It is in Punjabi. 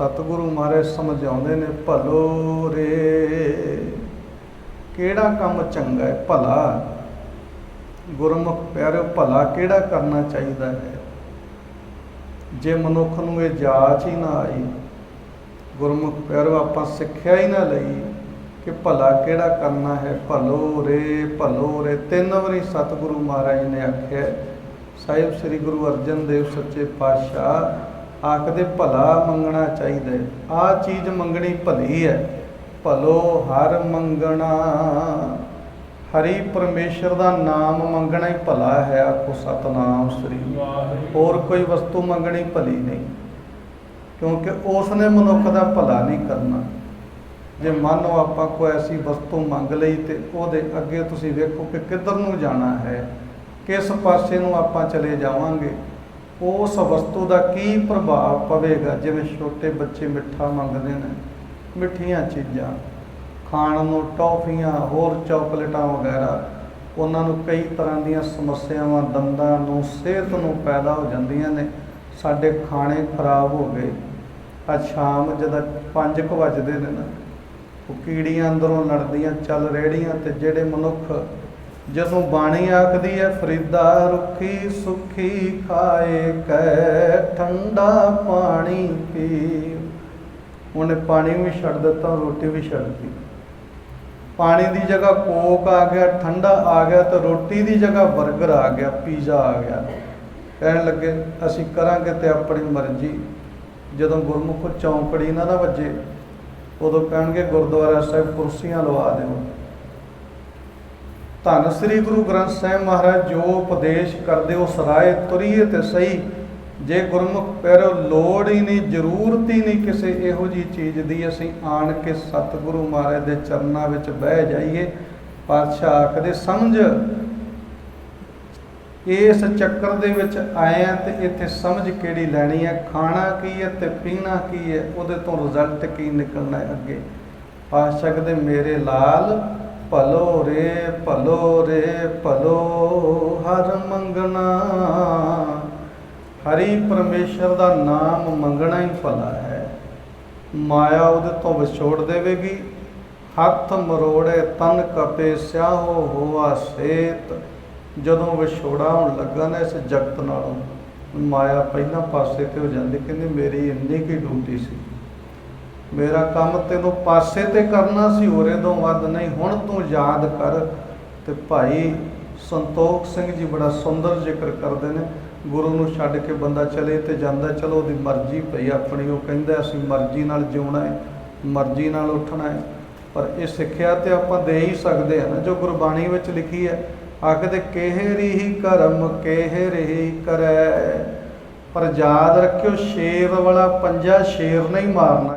ਸਤਿਗੁਰੂ ਮਹਾਰਾਜ ਸਮਝਾਉਂਦੇ ਨੇ, ਭਲੋ ਰੇ, ਕਿਹੜਾ ਕੰਮ ਚੰਗਾ ਹੈ? ਭਲਾ, ਗੁਰਮੁਖ ਪਿਆਰਿਓ, ਭਲਾ ਕਿਹੜਾ ਕਰਨਾ ਚਾਹੀਦਾ ਹੈ? ਜੇ ਮਨੁੱਖ ਨੂੰ ਇਹ ਜਾਚ ਹੀ ਨਾ ਆਈ, ਗੁਰਮੁਖ ਪਿਆਰਿਓ, ਆਪਾਂ ਸਿੱਖਿਆ ਹੀ ਨਾ ਲਈ ਕਿ ਭਲਾ ਕਿਹੜਾ ਕਰਨਾ ਹੈ? ਭਲੋ ਰੇ ਭਲੋ ਰੇ। ਤਿੰਨ ਵਾਰੀ ਸਤਿਗੁਰੂ ਮਹਾਰਾਜ ਨੇ ਆਖਿਆ, ਸਾਹਿਬ, ਸ੍ਰੀ ਗੁਰੂ ਅਰਜਨ ਦੇਵ ਸੱਚੇ ਪਾਤਸ਼ਾਹ ਆਖਦੇ ਭਲਾ ਮੰਗਣਾ ਚਾਹੀਦਾ ਹੈ। ਆ ਚੀਜ਼ ਮੰਗਣੀ ਭਲੀ ਹੈ। ਭਲੋ ਹਰ ਮੰਗਣਾ। ਹਰੀ ਪਰਮੇਸ਼ਰ ਦਾ ਨਾਮ ਮੰਗਣਾ ਹੀ ਭਲਾ ਹੈ, ਆਖੋ ਸਤਨਾਮ ਸ੍ਰੀ। ਹੋਰ ਕੋਈ ਵਸਤੂ ਮੰਗਣੀ ਭਲੀ ਨਹੀਂ, ਕਿਉਂਕਿ ਉਸ ਨੇ ਮਨੁੱਖ ਦਾ ਭਲਾ ਨਹੀਂ ਕਰਨਾ। ਜੇ ਮੰਨੋ ਆਪਾਂ ਕੋਈ ਐਸੀ ਵਸਤੂ ਮੰਗ ਲਈ ਤੇ ਉਹਦੇ ਅੱਗੇ ਤੁਸੀਂ ਵੇਖੋ ਕਿ ਕਿੱਧਰ ਨੂੰ ਜਾਣਾ ਹੈ, ਕਿਸ ਪਾਸੇ ਨੂੰ ਆਪਾਂ ਚਲੇ ਜਾਵਾਂਗੇ ਉਸ ਵਸਤੂ ਦਾ ਕੀ ਪ੍ਰਭਾਵ ਪਵੇਗਾ? ਜਿਵੇਂ ਛੋਟੇ ਬੱਚੇ ਮਿੱਠਾ ਮੰਗਦੇ ਨੇ, ਮਿੱਠੀਆਂ ਚੀਜ਼ਾਂ, ਖਾਣ ਨੂੰ ਟੌਫੀਆਂ, ਹੋਰ ਚਾਕਲੇਟਾਂ ਵਗੈਰਾ, ਉਹਨਾਂ ਨੂੰ ਕਈ ਤਰ੍ਹਾਂ ਦੀਆਂ ਸਮੱਸਿਆਵਾਂ, ਦੰਦਾਂ ਨੂੰ, ਸਿਹਤ ਨੂੰ ਪੈਦਾ ਹੋ ਜਾਂਦੀਆਂ ਨੇ। ਸਾਡੇ ਖਾਣੇ ਖਰਾਬ ਹੋ ਗਏ। ਅੱਜ ਸ਼ਾਮ ਜਦੋਂ 5 ਕੁ ਵੱਜਦੇ ਨੇ ਨਾ, ਉਹ ਕੀੜੀਆਂ ਅੰਦਰੋਂ ਲੜਦੀਆਂ, ਚੱਲ ਰੇੜੀਆਂ ਤੇ ਜਿਹੜੇ ਮਨੁੱਖ ਜਦੋਂ ਬਾਣੀ ਆਖਦੀ ਹੈ ਫਰੀਦਾ ਰੁੱਖੀ ਸੁਖੀ ਖਾਏ ਕੈ, ਠੰਡਾ ਪਾਣੀ ਪੀ ਉਹਨੇ ਪਾਣੀ ਵੀ ਛੱਡ ਦਿੱਤਾ, ਰੋਟੀ ਵੀ ਛੱਡ ਦਿੱਤੀ। ਪਾਣੀ ਦੀ ਜਗ੍ਹਾ ਕੋਕ ਆ ਗਿਆ, ਠੰਡਾ ਆ ਗਿਆ ਤੇ ਰੋਟੀ ਦੀ ਜਗ੍ਹਾ 버ਗਰ ਆ ਗਿਆ, ਪੀਜ਼ਾ ਆ ਗਿਆ। ਕਹਿਣ ਲੱਗੇ, ਅਸੀਂ ਕਰਾਂਗੇ ਤੇ ਆਪਣੀ ਮਰਜ਼ੀ। ਜਦੋਂ ਗੁਰਮੁਖ ਚੌਂਕੜੀ ਨਾ ਨਾ ਵੱਜੇ, ਉਦੋਂ ਕਹਿਣਗੇ, ਗੁਰਦੁਆਰਾ ਸਾਹਿਬ ਕੁਰਸੀਆਂ ਲਵਾ ਦਿਓ। ਧੰਨ ਸ੍ਰੀ ਗੁਰੂ ਗ੍ਰੰਥ ਸਾਹਿਬ ਮਹਾਰਾਜ, ਜੋ ਉਪਦੇਸ਼ ਕਰਦੇ ਉਹ ਸਰਾਏ ਤੁਰੀਏ ਤੇ ਸਹੀ। ਜੇ ਗੁਰਮੁਖ ਪੈਰੋ ਲੋੜ ਹੀ ਨਹੀਂ, ਜ਼ਰੂਰਤ ਹੀ ਨਹੀਂ ਕਿਸੇ ਇਹੋ ਜੀ ਚੀਜ਼ ਦੀ, ਅਸੀਂ ਆਣ ਕੇ ਸਤਿਗੁਰੂ ਮਹਾਰਾਜ ਦੇ ਚਰਨਾਂ ਵਿੱਚ ਬਹਿ ਜਾਈਏ। ਪਾਤਸ਼ਾਹ ਆਖਦੇ, ਸਮਝ, ਇਸ ਚੱਕਰ ਦੇ ਵਿੱਚ ਆਏ ਆ ਤੇ ਇੱਥੇ ਸਮਝ ਕਿਹੜੀ ਲੈਣੀ ਹੈ? ਖਾਣਾ ਕੀ ਹੈ ਤੇ ਪੀਣਾ ਕੀ ਹੈ? ਉਹਦੇ ਤੋਂ ਰਿਜ਼ਲਟ ਕੀ ਨਿਕਲਣਾ ਹੈ ਅੱਗੇ? ਪਾਤਸ਼ਾਹ ਕਹਿੰਦੇ ਮੇਰੇ ਲਾਲ ਭਲੋ ਰੇ ਭਲੋ ਰੇ, ਭਲੋ, ਹਰ ਮੰਗਣਾ। ਹਰੀ ਪਰਮੇਸ਼ਰ ਦਾ ਨਾਮ ਮੰਗਣਾ ਹੀ ਭਲਾ ਹੈ। ਮਾਇਆ ਉਹਦੇ ਤੋਂ ਵਿਛੋੜ ਦੇਵੇਗੀ। ਹੱਥ ਮਰੋੜੇ ਤਨ ਕਪੇ ਸਿਆਹੋ ਹੋਆ ਸੇਤ। ਜਦੋਂ ਵਿਛੋੜਾ ਹੋਣ ਲੱਗਾ ਨਾ ਇਸ ਜਗਤ ਨਾਲੋਂ, ਮਾਇਆ ਪਹਿਲਾਂ ਪਾਸੇ ਤੇ ਹੋ ਜਾਂਦੀ, ਕਹਿੰਦੀ, ਮੇਰੀ ਇੰਨੀ ਕੀ ਡਿਊਟੀ ਸੀ। ਮੇਰਾ ਕੰਮ ਤੈਨੂੰ ਪਾਸੇ ਤੇ ਕਰਨਾ ਸੀ, ਹੋਰੇ ਤੋਂ ਵੱਧ ਨਹੀਂ। ਹੁਣ ਤੂੰ ਯਾਦ ਕਰ ਤੇ ਭਾਈ ਸੰਤੋਖ ਸਿੰਘ ਜੀ ਬੜਾ ਸੁੰਦਰ ਜ਼ਿਕਰ ਕਰਦੇ ਨੇ। ਗੁਰੂ ਨੂੰ ਛੱਡ ਕੇ ਬੰਦਾ ਚਲੇ ਤੇ ਜਾਂਦਾ, ਚਲੋ ਉਹਦੀ ਮਰਜ਼ੀ ਪਈ, ਆਪਣੀ ਉਹ ਕਹਿੰਦਾ, ਅਸੀਂ ਮਰਜ਼ੀ ਨਾਲ ਜਿਉਣਾ ਹੈ, ਮਰਜ਼ੀ ਨਾਲ ਉੱਠਣਾ ਹੈ। ਪਰ ਇਹ ਸਿੱਖਿਆ ਤੇ ਆਪਾਂ ਦੇ ਹੀ ਸਕਦੇ ਹਾਂ ਜੋ ਗੁਰਬਾਣੀ ਵਿੱਚ ਲਿਖੀ ਹੈ, ਆਖਦੇ, ਕਿਹ ਰਹੀ ਕਰਮ, ਕਿਹ ਰਹੀ ਕਰੈ। ਪਰ ਯਾਦ ਰੱਖਿਓ, ਸ਼ੇਰ ਵਾਲਾ ਪੰਜਾ ਸ਼ੇਰ ਨਹੀਂ ਮਾਰਨਾ।